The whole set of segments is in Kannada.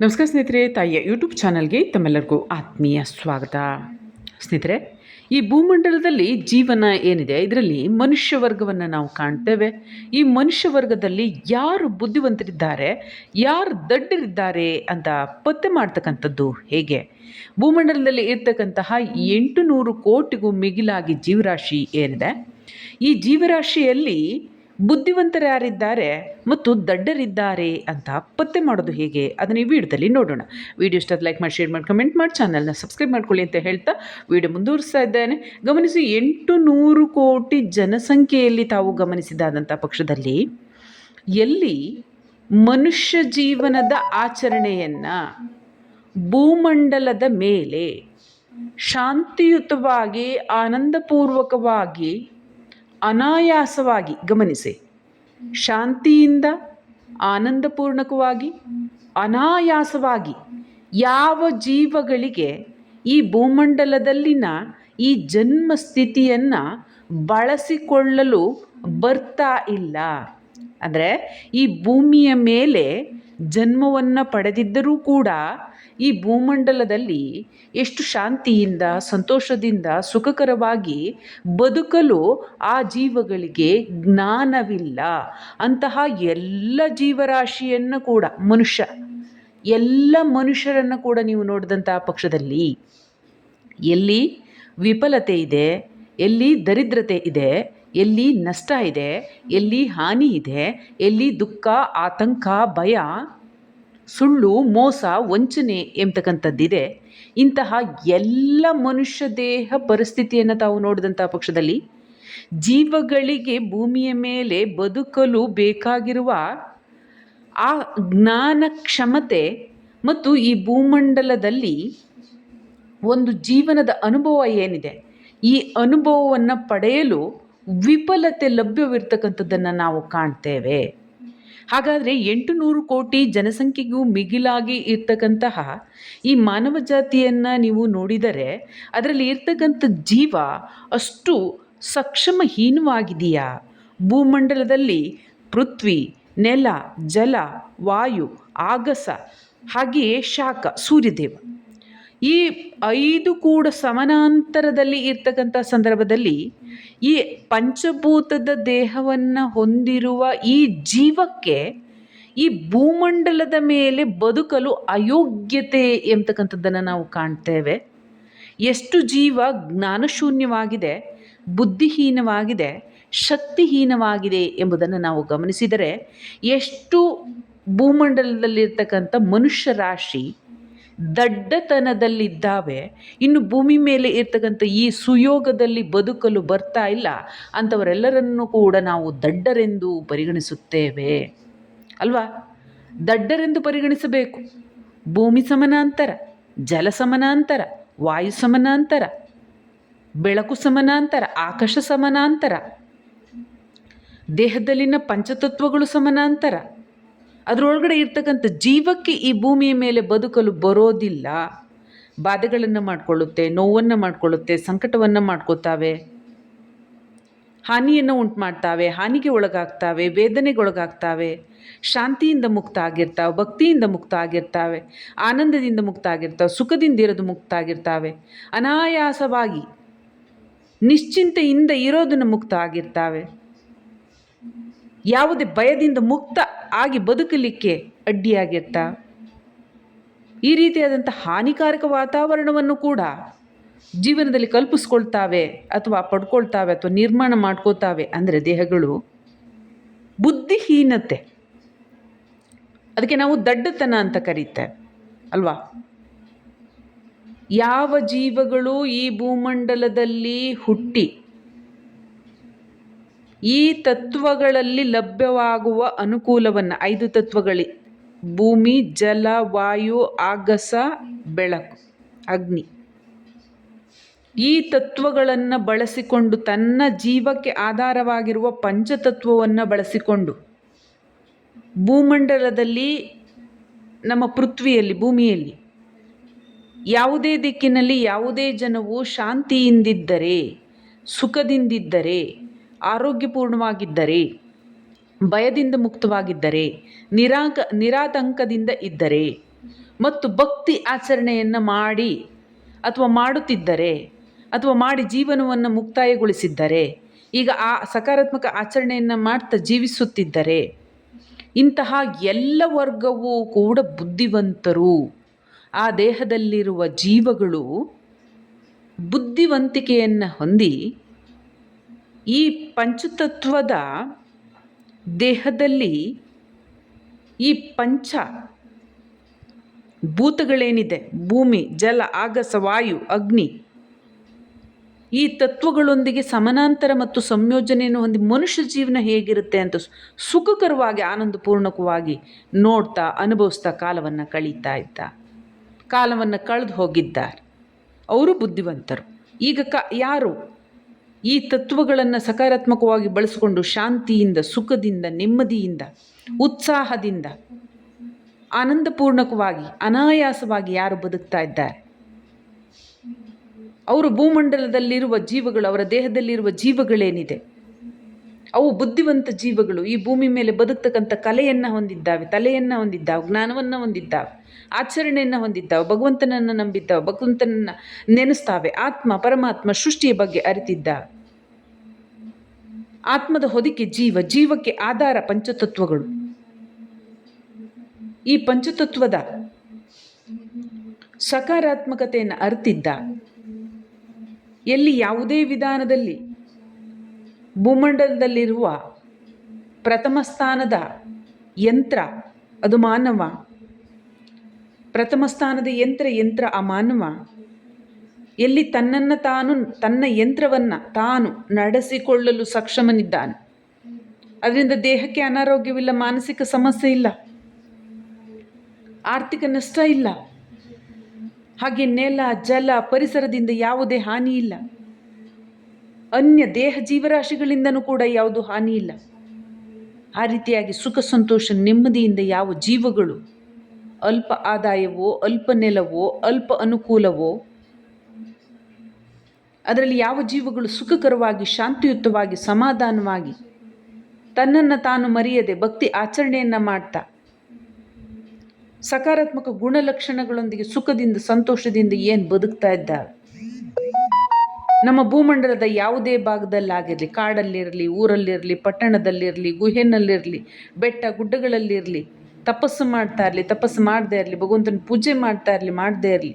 ನಮಸ್ಕಾರ ಸ್ನೇಹಿತರೆ, ತಾಯಿಯ ಯೂಟ್ಯೂಬ್ ಚಾನಲ್ಗೆ ತಮ್ಮೆಲ್ಲರಿಗೂ ಆತ್ಮೀಯ ಸ್ವಾಗತ. ಸ್ನೇಹಿತರೆ, ಈ ಭೂಮಂಡಲದಲ್ಲಿ ಜೀವನ ಏನಿದೆ, ಇದರಲ್ಲಿ ಮನುಷ್ಯ ವರ್ಗವನ್ನು ನಾವು ಕಾಣ್ತೇವೆ. ಈ ಮನುಷ್ಯ ವರ್ಗದಲ್ಲಿ ಯಾರು ಬುದ್ಧಿವಂತರಿದ್ದಾರೆ, ಯಾರು ದಡ್ಡರಿದ್ದಾರೆ ಅಂತ ಪತ್ತೆ ಮಾಡ್ತಕ್ಕಂಥದ್ದು ಹೇಗೆ? ಭೂಮಂಡಲದಲ್ಲಿ ಇರ್ತಕ್ಕಂತಹ ಎಂಟು ನೂರು ಕೋಟಿಗೂ ಮಿಗಿಲಾಗಿ ಜೀವರಾಶಿ ಏನಿದೆ, ಈ ಜೀವರಾಶಿಯಲ್ಲಿ ಬುದ್ಧಿವಂತರು ಯಾರಿದ್ದಾರೆ ಮತ್ತು ದಡ್ಡರಿದ್ದಾರೆ ಅಂತ ಪತ್ತೆ ಮಾಡೋದು ಹೇಗೆ? ಅದನ್ನು ಈ ವಿಡಿಯೋದಲ್ಲಿ ನೋಡೋಣ. ವಿಡಿಯೋ ಇಷ್ಟ ಲೈಕ್ ಮಾಡಿ ಶೇರ್ ಮಾಡಿ ಕಮೆಂಟ್ ಮಾಡಿ ಚಾನಲ್ನ ಸಬ್ಸ್ಕ್ರೈಬ್ ಮಾಡ್ಕೊಳ್ಳಿ ಅಂತ ಹೇಳ್ತಾ ವಿಡಿಯೋ ಮುಂದುವರಿಸ್ತಾ ಇದ್ದೇನೆ. ಗಮನಿಸಿ ಎಂಟು ನೂರು ಕೋಟಿ ಜನಸಂಖ್ಯೆಯಲ್ಲಿ ತಾವು ಗಮನಿಸಿದಾದಂಥ ಪಕ್ಷದಲ್ಲಿ ಎಲ್ಲಿ ಮನುಷ್ಯ ಜೀವನದ ಆಚರಣೆಯನ್ನು ಭೂಮಂಡಲದ ಮೇಲೆ ಶಾಂತಿಯುತವಾಗಿ, ಆನಂದಪೂರ್ವಕವಾಗಿ ಅನಾಯಾಸವಾಗಿ ಗಮನಿಸಿ. ಶಾಂತಿಯಿಂದ, ಆನಂದಪೂರ್ಣಕವಾಗಿ, ಅನಾಯಾಸವಾಗಿ ಯಾವ ಜೀವಗಳಿಗೆ ಈ ಭೂಮಂಡಲದಲ್ಲಿನ ಈ ಜನ್ಮ ಸ್ಥಿತಿಯನ್ನು ಬಳಸಿಕೊಳ್ಳಲು ಬರ್ತಾ ಇಲ್ಲ. ಅಂದರೆ ಈ ಭೂಮಿಯ ಮೇಲೆ ಜನ್ಮವನ್ನು ಪಡೆದಿದ್ದರೂ ಕೂಡ ಈ ಭೂಮಂಡಲದಲ್ಲಿ ಎಷ್ಟು ಶಾಂತಿಯಿಂದ, ಸಂತೋಷದಿಂದ, ಸುಖಕರವಾಗಿ ಬದುಕಲು ಆ ಜೀವಗಳಿಗೆ ಜ್ಞಾನವಿಲ್ಲ. ಅಂತಹ ಎಲ್ಲ ಜೀವರಾಶಿಯನ್ನು ಕೂಡ, ಮನುಷ್ಯ, ಎಲ್ಲ ಮನುಷ್ಯರನ್ನು ಕೂಡ ನೀವು ನೋಡಿದಂಥ ಪಕ್ಷದಲ್ಲಿ ಎಲ್ಲಿ ವಿಫಲತೆ ಇದೆ, ಎಲ್ಲಿ ದರಿದ್ರತೆ ಇದೆ, ಎಲ್ಲಿ ನಷ್ಟ ಇದೆ, ಎಲ್ಲಿ ಹಾನಿ ಇದೆ, ಎಲ್ಲಿ ದುಃಖ, ಆತಂಕ, ಭಯ ಸುಳ್ಳು, ಮೋಸ, ವಂಚನೆ ಎಂಬತಕ್ಕಂಥದ್ದಿದೆ. ಇಂತಹ ಎಲ್ಲ ಮನುಷ್ಯ ದೇಹ ಪರಿಸ್ಥಿತಿಯನ್ನು ತಾವು ನೋಡಿದಂಥ ಪಕ್ಷದಲ್ಲಿ ಜೀವಗಳಿಗೆ ಭೂಮಿಯ ಮೇಲೆ ಬದುಕಲು ಬೇಕಾಗಿರುವ ಆ ಜ್ಞಾನ ಕ್ಷಮತೆ ಮತ್ತು ಈ ಭೂಮಂಡಲದಲ್ಲಿ ಒಂದು ಜೀವನದ ಅನುಭವ ಏನಿದೆ, ಈ ಅನುಭವವನ್ನು ಪಡೆಯಲು ವಿಫಲತೆ ಲಭ್ಯವಿರ್ತಕ್ಕಂಥದ್ದನ್ನು ನಾವು ಕಾಣ್ತೇವೆ. ಹಾಗಾದರೆ ಎಂಟು ನೂರು ಕೋಟಿ ಜನಸಂಖ್ಯೆಗೂ ಮಿಗಿಲಾಗಿ ಇರ್ತಕ್ಕಂತಹ ಈ ಮಾನವ ಜಾತಿಯನ್ನು ನೀವು ನೋಡಿದರೆ ಅದರಲ್ಲಿ ಇರ್ತಕ್ಕಂಥ ಜೀವ ಅಷ್ಟು ಸಕ್ಷಮಹೀನವಾಗಿದೆಯಾ? ಭೂಮಂಡಲದಲ್ಲಿ ಪೃಥ್ವಿ, ನೆಲ, ಜಲ, ವಾಯು, ಆಗಸ, ಹಾಗೆಯೇ ಶಾಖ, ಸೂರ್ಯದೇವ. ಈ ಐದು ಕೂಡ ಸಮಾನಾಂತರದಲ್ಲಿ ಇರ್ತಕ್ಕಂಥ ಸಂದರ್ಭದಲ್ಲಿ ಈ ಪಂಚಭೂತದ ದೇಹವನ್ನು ಹೊಂದಿರುವ ಈ ಜೀವಕ್ಕೆ ಈ ಭೂಮಂಡಲದ ಮೇಲೆ ಬದುಕಲು ಅಯೋಗ್ಯತೆ ಎಂಬತಕ್ಕಂಥದ್ದನ್ನು ನಾವು ಕಾಣ್ತೇವೆ. ಎಷ್ಟು ಜೀವ ಜ್ಞಾನಶೂನ್ಯವಾಗಿದೆ, ಬುದ್ಧಿಹೀನವಾಗಿದೆ, ಶಕ್ತಿಹೀನವಾಗಿದೆ ಎಂಬುದನ್ನು ನಾವು ಗಮನಿಸಿದರೆ, ಎಷ್ಟು ಭೂಮಂಡಲದಲ್ಲಿರ್ತಕ್ಕಂಥ ಮನುಷ್ಯ ರಾಶಿ ದಡ್ಡತನದಲ್ಲಿದ್ದಾವೆ. ಇನ್ನು ಭೂಮಿ ಮೇಲೆ ಇರ್ತಕ್ಕಂಥ ಈ ಸುಯೋಗದಲ್ಲಿ ಬದುಕಲು ಬರ್ತಾ ಇಲ್ಲ. ಅಂಥವರೆಲ್ಲರನ್ನು ಕೂಡ ನಾವು ದಡ್ಡರೆಂದು ಪರಿಗಣಿಸುತ್ತೇವೆ. ಅಲ್ವಾ? ದಡ್ಡರೆಂದು ಪರಿಗಣಿಸಬೇಕು. ಭೂಮಿ ಸಮನಾಂತರ, ಜಲ ಸಮನಾಂತರ, ವಾಯು ಸಮನಾಂತರ, ಬೆಳಕು ಸಮನಾಂತರ, ಆಕಾಶ ಸಮನಾಂತರ, ದೇಹದಲ್ಲಿನ ಪಂಚತತ್ವಗಳು ಸಮಾನಾಂತರ ಅದರೊಳಗಡೆ ಇರ್ತಕ್ಕಂಥ ಜೀವಕ್ಕೆ ಈ ಭೂಮಿಯ ಮೇಲೆ ಬದುಕಲು ಬರೋದಿಲ್ಲ. ಬಾಧೆಗಳನ್ನು ಮಾಡಿಕೊಳ್ಳುತ್ತೆ, ನೋವನ್ನು ಮಾಡಿಕೊಳ್ಳುತ್ತೆ, ಸಂಕಟವನ್ನು ಮಾಡ್ಕೋತಾವೆ. ಹಾನಿಯನ್ನು ಉಂಟು ಮಾಡ್ತಾವೆ ಹಾನಿಗೆ ಒಳಗಾಗ್ತಾವೆ, ವೇದನೆಗೊಳಗಾಗ್ತಾವೆ. ಶಾಂತಿಯಿಂದ ಮುಕ್ತ ಆಗಿರ್ತಾವೆ ಭಕ್ತಿಯಿಂದ ಮುಕ್ತ ಆಗಿರ್ತಾವೆ ಆನಂದದಿಂದ ಮುಕ್ತ ಆಗಿರ್ತಾವೆ ಸುಖದಿಂದ ಇರೋದು ಮುಕ್ತ ಆಗಿರ್ತಾವೆ ಅನಾಯಾಸವಾಗಿ, ನಿಶ್ಚಿಂತೆಯಿಂದ ಇರೋದನ್ನು ಮುಕ್ತ ಆಗಿರ್ತಾವೆ ಯಾವುದೇ ಭಯದಿಂದ ಮುಕ್ತ ಆಗಿ ಬದುಕಲಿಕ್ಕೆ ಅಡ್ಡಿಯಾಗಿರ್ತಾ? ಈ ರೀತಿಯಾದಂಥ ಹಾನಿಕಾರಕ ವಾತಾವರಣವನ್ನು ಕೂಡ ಜೀವನದಲ್ಲಿ ಕಲ್ಪಿಸ್ಕೊಳ್ತಾವೆ ಅಥವಾ ಪಡ್ಕೊಳ್ತಾವೆ ಅಥವಾ ನಿರ್ಮಾಣ ಮಾಡ್ಕೋತಾವೆ ಅಂದರೆ ದೇಹಗಳು ಬುದ್ಧಿಹೀನತೆ. ಅದಕ್ಕೆ ನಾವು ದಡ್ಡತನ ಅಂತ ಕರೀತೇವೆ ಅಲ್ವಾ? ಯಾವ ಜೀವಗಳು ಈ ಭೂಮಂಡಲದಲ್ಲಿ ಹುಟ್ಟಿ ಈ ತತ್ವಗಳಲ್ಲಿ ಲಭ್ಯವಾಗುವ ಅನುಕೂಲವನ್ನು ಐದು ತತ್ವಗಳಿ. ಭೂಮಿ, ಜಲ, ವಾಯು, ಆಗಸ, ಬೆಳಕು, ಅಗ್ನಿ. ಈ ತತ್ವಗಳನ್ನು ಬಳಸಿಕೊಂಡು ತನ್ನ ಜೀವಕ್ಕೆ ಆಧಾರವಾಗಿರುವ ಪಂಚತತ್ವವನ್ನು ಬಳಸಿಕೊಂಡು ಭೂಮಂಡಲದಲ್ಲಿ, ನಮ್ಮ ಪೃಥ್ವಿಯಲ್ಲಿ, ಭೂಮಿಯಲ್ಲಿ ಯಾವುದೇ ದಿಕ್ಕಿನಲ್ಲಿ ಯಾವುದೇ ಜನವು ಶಾಂತಿಯಿಂದಿದ್ದರೆ, ಸುಖದಿಂದಿದ್ದರೆ ಆರೋಗ್ಯಪೂರ್ಣವಾಗಿದ್ದರೆ, ಭಯದಿಂದ ಮುಕ್ತವಾಗಿದ್ದರೆ ನಿರಾಕ ನಿರಾತಂಕದಿಂದ ಇದ್ದರೆ ಮತ್ತು ಭಕ್ತಿ ಆಚರಣೆಯನ್ನು ಮಾಡಿ ಅಥವಾ ಮಾಡುತ್ತಿದ್ದರೆ ಅಥವಾ ಮಾಡಿ ಜೀವನವನ್ನು ಮುಕ್ತಾಯಗೊಳಿಸಿದ್ದರೆ, ಈಗ ಆ ಸಕಾರಾತ್ಮಕ ಆಚರಣೆಯನ್ನು ಮಾಡ್ತಾ ಜೀವಿಸುತ್ತಿದ್ದರೆ, ಇಂತಹ ಎಲ್ಲ ವರ್ಗವೂ ಕೂಡ ಬುದ್ಧಿವಂತರು. ಆ ದೇಹದಲ್ಲಿರುವ ಜೀವಗಳು ಬುದ್ಧಿವಂತಿಕೆಯನ್ನು ಹೊಂದಿ ಈ ಪಂಚತತ್ವದ ದೇಹದಲ್ಲಿ ಈ ಪಂಚ ಭೂತಗಳೇನಿದೆ? ಭೂಮಿ, ಜಲ, ಆಗಸ, ವಾಯು, ಅಗ್ನಿ. ಈ ತತ್ವಗಳೊಂದಿಗೆ ಸಮಾನಾಂತರ ಮತ್ತು ಸಂಯೋಜನೆಯನ್ನು ಹೊಂದಿ ಮನುಷ್ಯ ಜೀವನ ಹೇಗಿರುತ್ತೆ ಅಂತ ಸುಖಕರವಾಗಿ, ಆನಂದಪೂರ್ಣಕವಾಗಿ ನೋಡ್ತಾ, ಅನುಭವಿಸ್ತಾ ಕಾಲವನ್ನು ಕಳೀತಾ ಇದ್ದ. ಕಾಲವನ್ನು ಕಳೆದು ಹೋಗಿದ್ದಾರೆ. ಅವರು ಬುದ್ಧಿವಂತರು. ಈಗ ಕ, ಯಾರು? ಈ ತತ್ವಗಳನ್ನು ಸಕಾರಾತ್ಮಕವಾಗಿ ಬಳಸಿಕೊಂಡು ಶಾಂತಿಯಿಂದ, ಸುಖದಿಂದ, ನೆಮ್ಮದಿಯಿಂದ, ಉತ್ಸಾಹದಿಂದ, ಆನಂದಪೂರ್ಣಕವಾಗಿ, ಅನಾಯಾಸವಾಗಿ ಯಾರು ಬದುಕ್ತಾ ಇದ್ದಾರೆ? ಅವರು ಭೂಮಂಡಲದಲ್ಲಿರುವ ಜೀವಗಳು, ಅವರ ದೇಹದಲ್ಲಿರುವ ಜೀವಗಳೇನಿದೆ? ಅವು ಬುದ್ಧಿವಂತ ಜೀವಗಳು. ಈ ಭೂಮಿ ಮೇಲೆ ಬದುಕ್ತಕ್ಕಂಥ ಕಲೆಯನ್ನು ಹೊಂದಿದ್ದಾವೆ, ತಲೆಯನ್ನು ಹೊಂದಿದ್ದಾವೆ, ಜ್ಞಾನವನ್ನು ಹೊಂದಿದ್ದಾವೆ. ಆಚರಣೆಯನ್ನು ಹೊಂದಿದ್ದಾವೆ, ಭಗವಂತನನ್ನು ನಂಬಿದ್ದಾವೆ, ಭಗವಂತನನ್ನು ನೆನೆಸ್ತಾವೆ, ಆತ್ಮ, ಪರಮಾತ್ಮ ಸೃಷ್ಟಿಯ ಬಗ್ಗೆ ಅರಿತಿದ್ದಾವೆ. ಆತ್ಮದ ಹೊದಿಕೆ ಜೀವ, ಜೀವಕ್ಕೆ ಆಧಾರ ಪಂಚತತ್ವಗಳು. ಈ ಪಂಚತತ್ವದ ಸಕಾರಾತ್ಮಕತೆಯನ್ನು ಅರಿತಿದ್ದ, ಎಲ್ಲಿ ಯಾವುದೇ ವಿಧಾನದಲ್ಲಿ ಭೂಮಂಡಲದಲ್ಲಿರುವ ಪ್ರಥಮ ಸ್ಥಾನದ ಯಂತ್ರ ಅದು ಮಾನವ ಪ್ರಥಮ ಸ್ಥಾನದ ಯಂತ್ರ ಯಂತ್ರ ಆ ಮಾನವ ಎಲ್ಲಿ ತನ್ನನ್ನು ತಾನು, ತನ್ನ ಯಂತ್ರವನ್ನು ತಾನು ನಡೆಸಿಕೊಳ್ಳಲು ಸಕ್ಷಮನಿದ್ದಾನೆ. ಅದರಿಂದ ದೇಹಕ್ಕೆ ಅನಾರೋಗ್ಯವಿಲ್ಲ, ಮಾನಸಿಕ ಸಮಸ್ಯೆ ಇಲ್ಲ, ಆರ್ಥಿಕ ನಷ್ಟ ಇಲ್ಲ. ಹಾಗೆ ನೆಲ, ಜಲ ಪರಿಸರದಿಂದ ಯಾವುದೇ ಹಾನಿ ಇಲ್ಲ. ಅನ್ಯ ದೇಹ ಜೀವರಾಶಿಗಳಿಂದನೂ ಕೂಡ ಯಾವುದು ಹಾನಿ ಇಲ್ಲ. ಆ ರೀತಿಯಾಗಿ ಸುಖ, ಸಂತೋಷ, ನೆಮ್ಮದಿಯಿಂದ ಯಾವ ಜೀವಗಳು ಅಲ್ಪ ಆದಾಯವೋ, ಅಲ್ಪ ನೆಲವೋ, ಅಲ್ಪ ಅನುಕೂಲವೋ, ಅದರಲ್ಲಿ ಯಾವ ಜೀವಗಳು ಸುಖಕರವಾಗಿ, ಶಾಂತಿಯುತವಾಗಿ, ಸಮಾಧಾನವಾಗಿ ತನ್ನನ್ನು ತಾನು ಮರೆಯದೆ ಭಕ್ತಿ ಆಚರಣೆಯನ್ನು ಮಾಡ್ತಾ, ಸಕಾರಾತ್ಮಕ ಗುಣಲಕ್ಷಣಗಳೊಂದಿಗೆ ಸುಖದಿಂದ, ಸಂತೋಷದಿಂದ ಏನು ಬದುಕ್ತಾ ಇದ್ದ? ನಮ್ಮ ಭೂಮಂಡಲದ ಯಾವುದೇ ಭಾಗದಲ್ಲಾಗಿರಲಿ, ಕಾಡಲ್ಲಿರಲಿ, ಊರಲ್ಲಿರಲಿ, ಪಟ್ಟಣದಲ್ಲಿರಲಿ, ಗುಹೆನಲ್ಲಿರಲಿ, ಬೆಟ್ಟ ಗುಡ್ಡಗಳಲ್ಲಿರಲಿ ತಪಸ್ಸು ಮಾಡ್ತಾ ಇರಲಿ, ತಪಸ್ಸು ಮಾಡದೇ ಇರಲಿ, ಭಗವಂತನ ಪೂಜೆ ಮಾಡ್ತಾ ಇರಲಿ, ಮಾಡದೇ ಇರಲಿ.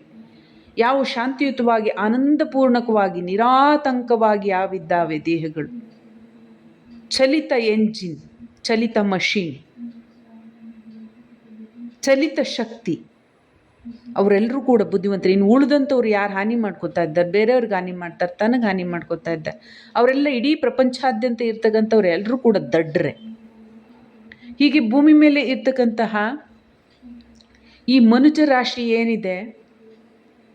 ಯಾವ ಶಾಂತಿಯುತವಾಗಿ, ಆನಂದಪೂರ್ಣಕವಾಗಿ, ನಿರಾತಂಕವಾಗಿ ಯಾವಿದ್ದಾವೆ ದೇಹಗಳು? ಚಲಿತ ಎಂಜಿನ್ ಚಲಿತ ಮಷೀನ್ ಚಲಿತ ಶಕ್ತಿ. ಅವರೆಲ್ಲರೂ ಕೂಡ ಬುದ್ಧಿವಂತರು. ಇನ್ನು ಉಳಿದಂಥವ್ರು ಯಾರು ಹಾನಿ ಮಾಡ್ಕೋತಾ ಇದ್ದಾರೆ? ಬೇರೆಯವ್ರಿಗೆ ಹಾನಿ ಮಾಡ್ತಾರೆ, ತನಗೆ ಹಾನಿ ಮಾಡ್ಕೋತಾ ಇದ್ದಾರೆ. ಅವರೆಲ್ಲ ಇಡೀ ಪ್ರಪಂಚಾದ್ಯಂತ ಇರ್ತಕ್ಕಂಥವ್ರು ಎಲ್ಲರೂ ಕೂಡ ದಡ್ಡ್ರೆ ಹೀಗೆ ಭೂಮಿ ಮೇಲೆ ಇರ್ತಕ್ಕಂತಹ ಈ ಮನುಜ ರಾಶಿ ಏನಿದೆ,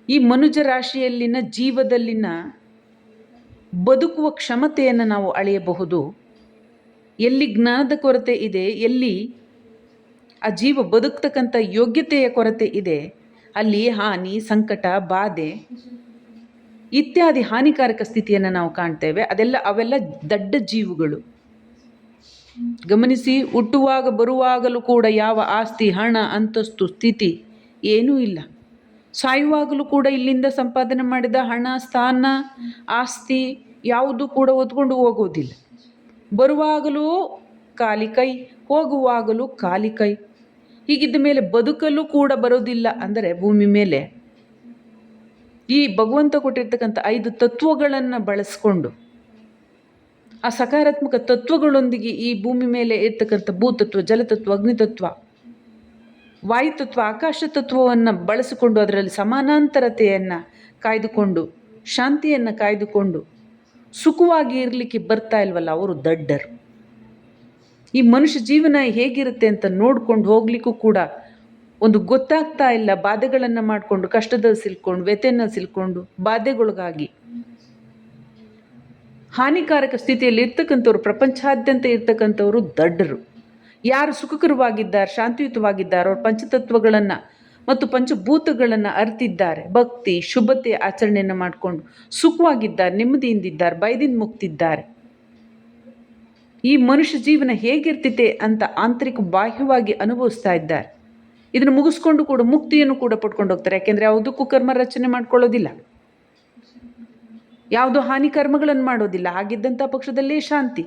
ಈ ಮನುಜ ರಾಶಿಯಲ್ಲಿನ ಜೀವದಲ್ಲಿನ ಬದುಕುವ ಕ್ಷಮತೆಯನ್ನು ನಾವು ಅಳೆಯಬಹುದು. ಎಲ್ಲಿ ಜ್ಞಾನದ ಕೊರತೆ ಇದೆ, ಎಲ್ಲಿ ಆ ಜೀವ ಬದುಕ್ತಕ್ಕಂಥ ಯೋಗ್ಯತೆಯ ಕೊರತೆ ಇದೆ, ಅಲ್ಲಿ ಹಾನಿ, ಸಂಕಟ, ಬಾಧೆ ಇತ್ಯಾದಿ ಹಾನಿಕಾರಕ ಸ್ಥಿತಿಯನ್ನು ನಾವು ಕಾಣ್ತೇವೆ. ಅದೆಲ್ಲ, ಅವೆಲ್ಲ ದಡ್ಡ ಜೀವುಗಳು. ಗಮನಿಸಿ, ಹುಟ್ಟುವಾಗ ಬರುವಾಗಲೂ ಕೂಡ ಯಾವ ಆಸ್ತಿ, ಹಣ, ಅಂತಸ್ತು, ಸ್ಥಿತಿ ಏನೂ ಇಲ್ಲ. ಸಾಯುವಾಗಲೂ ಕೂಡ ಇಲ್ಲಿಂದ ಸಂಪಾದನೆ ಮಾಡಿದ ಹಣ, ಸ್ಥಾನ, ಆಸ್ತಿ ಯಾವುದು ಕೂಡ ಒತ್ಕೊಂಡು ಹೋಗೋದಿಲ್ಲ. ಬರುವಾಗಲೂ ಖಾಲಿ ಕೈ, ಹೋಗುವಾಗಲೂ ಖಾಲಿ ಕೈ. ಹೀಗಿದ್ದ ಮೇಲೆ ಬದುಕಲು ಕೂಡ ಬರೋದಿಲ್ಲ ಅಂದರೆ ಭೂಮಿ ಮೇಲೆ ಈ ಭಗವಂತ ಕೊಟ್ಟಿರ್ತಕ್ಕಂಥ ಐದು ತತ್ವಗಳನ್ನು ಬಳಸ್ಕೊಂಡು ಆ ಸಕಾರಾತ್ಮಕ ತತ್ವಗಳೊಂದಿಗೆ ಈ ಭೂಮಿ ಮೇಲೆ ಇರ್ತಕ್ಕಂಥ ಭೂತತ್ವ, ಜಲತತ್ವ, ಅಗ್ನಿತತ್ವ, ವಾಯುತತ್ವ, ಆಕಾಶ ತತ್ವವನ್ನು ಬಳಸಿಕೊಂಡು ಅದರಲ್ಲಿ ಸಮಾನಾಂತರತೆಯನ್ನು ಕಾಯ್ದುಕೊಂಡು, ಶಾಂತಿಯನ್ನು ಕಾಯ್ದುಕೊಂಡು ಸುಖವಾಗಿ ಇರಲಿಕ್ಕೆ ಬರ್ತಾ ಇಲ್ವಲ್ಲ, ಅವರು ದಡ್ಡರು. ಈ ಮನುಷ್ಯ ಜೀವನ ಹೇಗಿರುತ್ತೆ ಅಂತ ನೋಡ್ಕೊಂಡು ಹೋಗ್ಲಿಕ್ಕೂ ಕೂಡ ಒಂದು ಗೊತ್ತಾಗ್ತಾ ಇಲ್ಲ, ಬಾಧೆಗಳನ್ನು ಮಾಡಿಕೊಂಡು, ಕಷ್ಟದಲ್ಲಿ ಸಿಲ್ಕೊಂಡು ವ್ಯತೆಯನ್ನು ಸಿಲ್ಕೊಂಡು, ಬಾಧೆಗೊಳಗಾಗಿ. ಹಾನಿಕಾರಕ ಸ್ಥಿತಿಯಲ್ಲಿ ಇರ್ತಕ್ಕಂಥವ್ರು, ಪ್ರಪಂಚಾದ್ಯಂತ ಇರ್ತಕ್ಕಂಥವ್ರು ದಡ್ಡರು. ಯಾರು ಸುಖಕರವಾಗಿದ್ದಾರೆ, ಶಾಂತಿಯುತವಾಗಿದ್ದಾರೆ, ಅವ್ರ ಪಂಚತತ್ವಗಳನ್ನು ಮತ್ತು ಪಂಚಭೂತಗಳನ್ನು ಅರ್ತಿದ್ದಾರೆ. ಭಕ್ತಿ, ಶುಭತೆ ಆಚರಣೆಯನ್ನು ಮಾಡಿಕೊಂಡು ಸುಖವಾಗಿದ್ದಾರೆ, ನೆಮ್ಮದಿಯಿಂದಿದ್ದಾರೆ, ಭಯದಿಂದ ಮುಕ್ತಿದ್ದಾರೆ. ಈ ಮನುಷ್ಯ ಜೀವನ ಹೇಗಿರ್ತಿದೆ ಅಂತ ಆಂತರಿಕ ಬಾಹ್ಯವಾಗಿ ಅನುಭವಿಸ್ತಾ ಇದ್ದಾರೆ. ಇದನ್ನು ಮುಗಿಸ್ಕೊಂಡು ಕೂಡ ಮುಕ್ತಿಯನ್ನು ಕೂಡ ಪಡ್ಕೊಂಡು ಹೋಗ್ತಾರೆ. ಯಾಕೆಂದರೆ ಯಾವುದಕ್ಕೂ ಕರ್ಮ ರಚನೆ ಮಾಡ್ಕೊಳ್ಳೋದಿಲ್ಲ. ಯಾವುದೋ ಹಾನಿ ಕರ್ಮಗಳನ್ನು ಮಾಡೋದಿಲ್ಲ. ಆಗಿದ್ದಂಥ ಪಕ್ಷದಲ್ಲೇ ಶಾಂತಿ.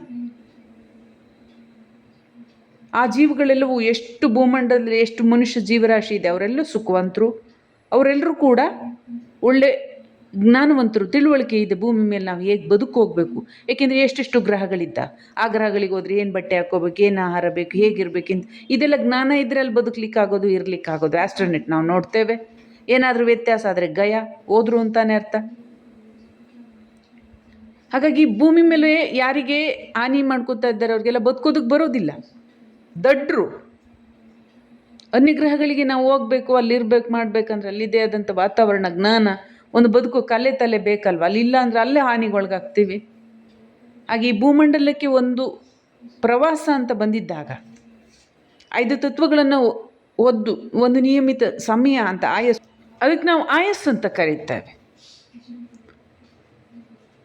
ಆ ಜೀವಗಳೆಲ್ಲವೂ ಎಷ್ಟು ಭೂಮಂಡಲದಲ್ಲಿ ಎಷ್ಟು ಮನುಷ್ಯ ಜೀವರಾಶಿ ಇದೆ ಅವರೆಲ್ಲ ಸುಖವಂತರು. ಅವರೆಲ್ಲರೂ ಕೂಡ ಒಳ್ಳೆ ಜ್ಞಾನವಂತರು. ತಿಳುವಳಿಕೆ ಇದೆ, ಭೂಮಿ ಮೇಲೆ ನಾವು ಹೇಗೆ ಬದುಕು ಹೋಗಬೇಕು. ಏಕೆಂದರೆ ಎಷ್ಟೆಷ್ಟು ಗ್ರಹಗಳಿದ್ದ. ಆ ಗ್ರಹಗಳಿಗೆ ಹೋದ್ರೆ ಏನು ಬಟ್ಟೆ ಹಾಕ್ಕೋಬೇಕು, ಏನು ಆಹಾರ ಬೇಕು ಹೇಗಿರ್ಬೇಕಿಂತ ಇದೆಲ್ಲ ಜ್ಞಾನ ಇದ್ರೆ ಅಲ್ಲಿ ಬದುಕಲಿಕ್ಕಾಗೋದು, ಇರಲಿಕ್ಕಾಗೋದು. ಆಸ್ಟ್ರೋನೆಟ್ ನಾವು ನೋಡ್ತೇವೆ. ಏನಾದರೂ ವ್ಯತ್ಯಾಸ ಆದರೆ ಗಯ, ಹೋದ್ರು ಅಂತಾನೆ ಅರ್ಥ. ಹಾಗಾಗಿ ಭೂಮಿ ಮೇಲೆ ಯಾರಿಗೆ ಹಾನಿ ಮಾಡ್ಕೋತಾ ಇದ್ದಾರೆ ಅವ್ರಿಗೆಲ್ಲ ಬದುಕೋದಕ್ಕೆ ಬರೋದಿಲ್ಲ. ದಡ್ರು. ಅನ್ಯಗ್ರಹಗಳಿಗೆ ನಾವು ಹೋಗ್ಬೇಕು, ಅಲ್ಲಿರ್ಬೇಕು, ಮಾಡ್ಬೇಕಂದ್ರೆ ಅಲ್ಲಿದೆ ಆದಂಥ ವಾತಾವರಣ, ಜ್ಞಾನ, ಒಂದು ಬದುಕು ಕಲೆ ತಲೆ ಬೇಕಲ್ವ? ಅಲ್ಲಿಲ್ಲ ಅಂದ್ರೆ ಅಲ್ಲೇ ಹಾನಿಗೊಳಗಾಗ್ತೀವಿ. ಹಾಗೆ ಈ ಭೂಮಂಡಲಕ್ಕೆ ಒಂದು ಪ್ರವಾಸ ಅಂತ ಬಂದಿದ್ದಾಗ, ಐದು ತತ್ವಗಳನ್ನು ಒದ್ದು, ಒಂದು ನಿಯಮಿತ ಸಮಯ ಅಂತ ಆಯಸ್, ಅದಕ್ಕೆ ನಾವು ಆಯಸ್ ಅಂತ ಕರೀತೇವೆ.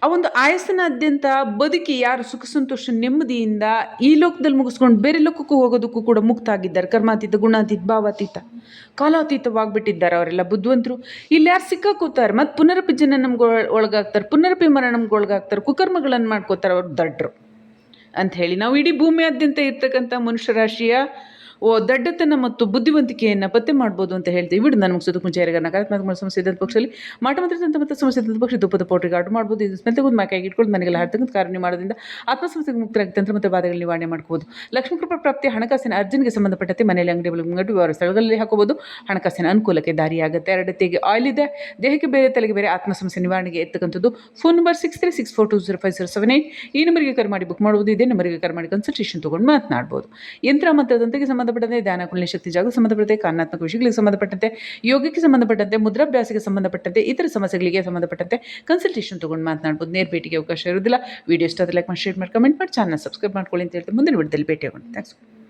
ಆ ಒಂದು ಆಯಸ್ಸನಾದ್ಯಂತ ಬದುಕಿ ಯಾರು ಸುಖ ಸಂತೋಷ ನೆಮ್ಮದಿಯಿಂದ ಈ ಲೋಕದಲ್ಲಿ ಮುಗಿಸ್ಕೊಂಡು ಬೇರೆ ಲೋಕಕ್ಕೂ ಹೋಗೋದಕ್ಕೂ ಕೂಡ ಮುಕ್ತ ಆಗಿದ್ದಾರೆ ಕರ್ಮಾತೀತ, ಗುಣಾತೀತ, ಭಾವಾತೀತ, ಕಾಲಾತೀತವಾಗ್ಬಿಟ್ಟಿದ್ದಾರೆ ಅವರೆಲ್ಲ ಬುದ್ಧವಂತರು. ಇಲ್ಲಿ ಯಾರು ಸಿಕ್ಕಾಕೋತಾರೆ, ಮತ್ತು ಪುನರಪಿ ಜನ ನಮ್ಗೆ ಒಳಗಾಗ್ತಾರೆ ಪುನರಪಿ ಮರ ನಮ್ಗೆ ಒಳಗಾಗ್ತಾರೆ, ಕುಕರ್ಮಗಳನ್ನು ಮಾಡ್ಕೋತಾರೆ ಅವ್ರು ದಡ್ರು. ಅಂತ ಹೇಳಿ ನಾವು ಇಡೀ ಭೂಮಿಯಾದ್ಯಂತ ಇರ್ತಕ್ಕಂಥ ಮನುಷ್ಯ ರಾಶಿಯ ಓ, ದಡ್ಡತನ ಮತ್ತು ಬುದ್ಧಿವಂತಿಕೆಯನ್ನು ಪತ್ತೆ ಮಾಡ್ಬೋದು ಅಂತ ಹೇಳ್ತೀವಿ ವಿಡು ನಾನು ಮುಗಿಸೋದು ಮುಂಚೆ ಯಾರಿಗಾರ ನಕಾರಾತ್ಮಕ ಸಮಸ್ಯೆ ಇದ್ದ ಪಕ್ಷದಲ್ಲಿ. ಮಾಟ ಮಾತ್ರ ಮತ್ತು ಸಮಸ್ಯೆ ಇದ್ದ ಪಕ್ಷ ದುಪ್ಪದ ಆರ್ಡರ್ ಮಾಡ್ಬೋದು. ಇದು ಸ್ಮೆಲ್ ತೆಗೆದು ಮೈಕಾಗಿ ಇಟ್ಕೊಂಡು ಮನೆಗೆಲ್ಲ ಹಾರ್ತಕ್ಕಂಥ ಕಾರಣ ಮಾಡೋದ್ರಿಂದ ಆತ್ಮಸಮಸ್ಯೆಗೆ ಮುಕ್ತರಾಗಿ ತಂತ್ರ ಮತ್ತು ಬಾಧೆಗಳ ನಿವಾರಣೆ ಮಾಡ್ಬೋದು. ಲಕ್ಷ್ಮೀ ಪ್ರಾಪ್ತಿ ಹಣಕಾಸಿನ ಅರ್ಜುನಿಗೆ ಸಂಬಂಧಪಟ್ಟಂತೆ ಮನೆಯಲ್ಲಿ ಅಂಗಡಿ ಮುಂಗಟ್ಟು ವ್ಯವಹಾರ ಸ್ಥಳಗಳಲ್ಲಿ ಹಾಕೋಬೋದು. ಹಣಕಾಸಿನ ಅನುಕೂಲಕ್ಕೆ ದಾರಿಯಾಗುತ್ತೆ. ಎರಡತೆಗೆ ಆಯಿಲ್ ಇದೆ. ದೇಹಕ್ಕೆ ಬೇರೆ, ತಲೆಗೆ ಬೇರೆ ಆತ್ಮ ಸಮಸ್ಯೆ ನಿವಾರಣೆಗೆ ಎತ್ತಕ್ಕಂಥದ್ದು. Phone number six three six four two zero five zero seven eight ಈ ನಂಬರಿಗೆ ಕರೆ ಮಾಡಿ ಬುಕ್ ಮಾಡ್ಬೋದು ಇದೇ ನಂಬರಿಗೆ ಕರೆ ಮಾಡಿ ಕನ್ಸಲ್ಟೇಷನ್ ತೊಗೊಂಡು ಮಾತನಾಡ್ಬೋದು. ಯಂತ್ರ ಮತ್ತು ದಂತೆಗೆ ಸಂಬಂಧಪಟ್ಟಂತೆ ಧ್ಯಾನ ಕುಳಿನ ಶಕ್ತಿ ಜಾಗ ಸಂಬಂಧಪಟ್ಟಂತೆ ಕಾನಾತ್ಮಕ ವಿಷಯಗಳಿಗೆ ಸಂಬಂಧಪಟ್ಟಂತೆ, ಯೋಗಕ್ಕೆ ಸಂಬಂಧಪಟ್ಟಂತೆ, ಮುದ್ರಾಭ್ಯಾಸಕ್ಕೆ ಸಂಬಂಧಪಟ್ಟಂತೆ, ಇತರ ಸಮಸ್ಯೆಗಳಿಗೆ ಸಂಬಂಧಪಟ್ಟಂತೆ ಕನ್ಸಲ್ಟೇಷನ್ ತಗೊಂಡು ಮಾತನಾಡ್ಬೋದು. ನೇರ ಭೇಟಿಗೆ ಅವಕಾಶ ಇರೋದಿಲ್ಲ ವಿಡಿಯೋ ಇಷ್ಟ ಲೈಕ್ ಮಾಡಿ ಶೇರ್ ಮಾಡಿ ಕಮೆಂಟ್ ಮಾಡಿ ಚಾನಲ್ ಸಬ್ಸ್ಕ್ರೈಬ್ ಮಾಡ್ಕೊಳ್ಳಿ ಅಂತ ಹೇಳ್ತೀನಿ ಮುಂದಿನ ವಿಡಿಯೋದಲ್ಲಿ ಭೇಟಿಯಾಗೋಣ. ಥ್ಯಾಂಕ್ಸ್